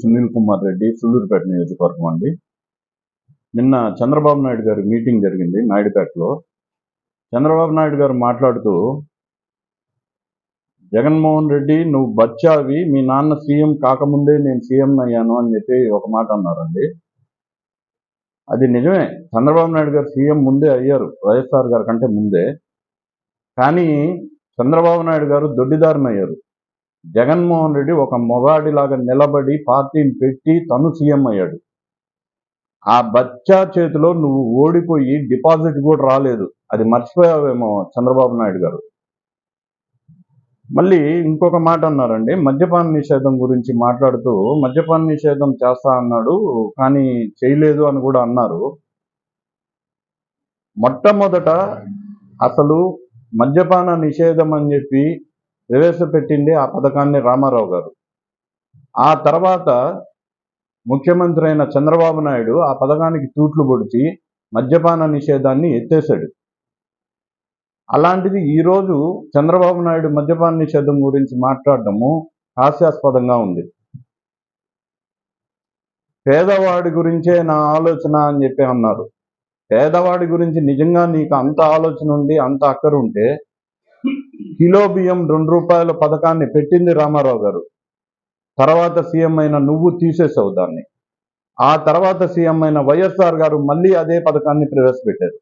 సునీల్ కుమార్ రెడ్డి సూళ్ళూరుపేట నియోజకవర్గం అండి. నిన్న చంద్రబాబు నాయుడు గారి మీటింగ్ జరిగింది నాయుడుపేటలో. చంద్రబాబు నాయుడు గారు మాట్లాడుతూ జగన్మోహన్ రెడ్డి నువ్వు బచ్చావి మీ నాన్న సీఎం కాకముందే నేను సీఎం అయ్యాను అని చెప్పి ఒక మాట అన్నారండి. అది నిజమే. చంద్రబాబు నాయుడు గారు సీఎం ముందే అయ్యారు వైఎస్ఆర్ గారి కంటే ముందే. కానీ చంద్రబాబు నాయుడు గారు దొడ్డిదారిని అయ్యారు జగన్మోహన్ రెడ్డి ఒక మొగాడిలాగా నిలబడి పార్టీని పెట్టి తను సీఎం అయ్యాడు. ఆ బచ్చా చేతిలో నువ్వు ఓడిపోయి డిపాజిట్ కూడా రాలేదు. అది మర్చిపోయావేమో చంద్రబాబు నాయుడు గారు. మళ్ళీ ఇంకొక మాట అన్నారండి మద్యపాన నిషేధం గురించి మాట్లాడుతూ మద్యపాన నిషేధం చేస్తా అన్నాడు కానీ చేయలేదు అని కూడా అన్నారు. మొట్టమొదట అసలు మద్యపాన నిషేధం అని చెప్పి ప్రవేశపెట్టింది ఆ పథకాన్ని రామారావు గారు. ఆ తర్వాత ముఖ్యమంత్రి అయిన చంద్రబాబు నాయుడు ఆ పథకానికి తూట్లు పొడిచి మద్యపాన నిషేధాన్ని ఎత్తేశాడు. అలాంటిది ఈరోజు చంద్రబాబు నాయుడు మద్యపాన నిషేధం గురించి మాట్లాడటము హాస్యాస్పదంగా ఉంది. పేదవాడి గురించే నా ఆలోచన అని చెప్పి అన్నారు. పేదవాడి గురించి నిజంగా నీకు అంత ఆలోచన ఉండి అంత అక్కర ఉంటే కిలో బియ్యం రెండు రూపాయల పథకాన్ని పెట్టింది రామారావు గారు. తర్వాత సీఎం అయిన నువ్వు తీసేసావు దాన్ని. ఆ తర్వాత సీఎం అయిన వైఎస్ఆర్ గారు మళ్ళీ అదే పథకాన్ని ప్రవేశపెట్టారు.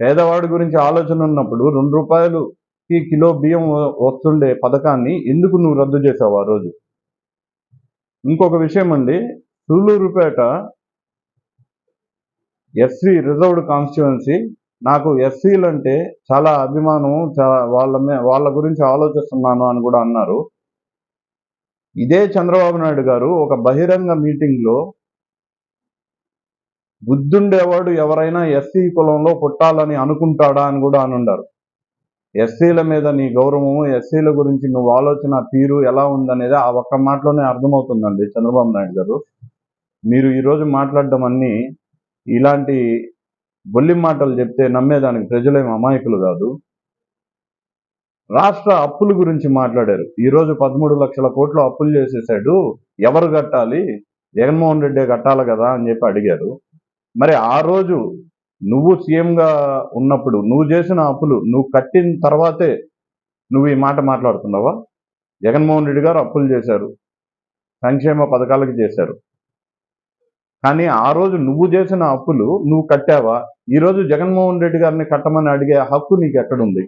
పేదవాడి గురించి ఆలోచన ఉన్నప్పుడు రెండు రూపాయలుకి కిలో బియ్యం వ- వస్తుండే పథకాన్ని ఎందుకు నువ్వు రద్దు చేసావు ఆ రోజు? ఇంకొక విషయం అండి సూళ్ళూరుపేట ఎస్వి రిజర్వ్డ్ కాన్స్టిట్యువెన్సీ నాకు ఎస్సీలు అంటే చాలా అభిమానం చాలా వాళ్ళ వాళ్ళ గురించి ఆలోచిస్తున్నాను అని కూడా అన్నారు. ఇదే చంద్రబాబు నాయుడు గారు ఒక బహిరంగ మీటింగ్లో బుద్ధుండేవాడు ఎవరైనా ఎస్సీ కులంలో పుట్టాలని అనుకుంటాడా అని కూడా అనుండారు ఎస్సీల మీద నీ గౌరవము ఎస్సీల గురించి నువ్వు ఆలోచన తీరు ఎలా ఉందనేది ఆ ఒక్క మాటలోనే అర్థమవుతుందండి చంద్రబాబు నాయుడు గారు. మీరు ఈరోజు మాట్లాడడం అన్ని ఇలాంటి బొల్లి మాటలు చెప్తే నమ్మేదానికి ప్రజలేం అమాయకులు కాదు. రాష్ట్ర అప్పుల గురించి మాట్లాడారు. ఈ రోజు పదమూడు లక్షల కోట్లు అప్పులు చేసేసాడు. ఎవరు కట్టాలి? జగన్మోహన్ రెడ్డి కట్టాలి కదా అని చెప్పి అడిగారు. మరి ఆ రోజు నువ్వు సీఎంగా ఉన్నప్పుడు నువ్వు చేసిన అప్పులు నువ్వు కట్టిన తర్వాతే నువ్వు ఈ మాట మాట్లాడుతున్నావా? జగన్మోహన్ రెడ్డి గారు అప్పులు చేశారు. సంక్షేమ పథకాలకు చేశారు. కానీ ఆ రోజు నువ్వు చేసిన అప్పులు నువ్వు కట్టావా? ఈ రోజు జగన్మోహన్ రెడ్డి గారిని కట్టమని అడిగే హక్కు నీకు ఎక్కడుంది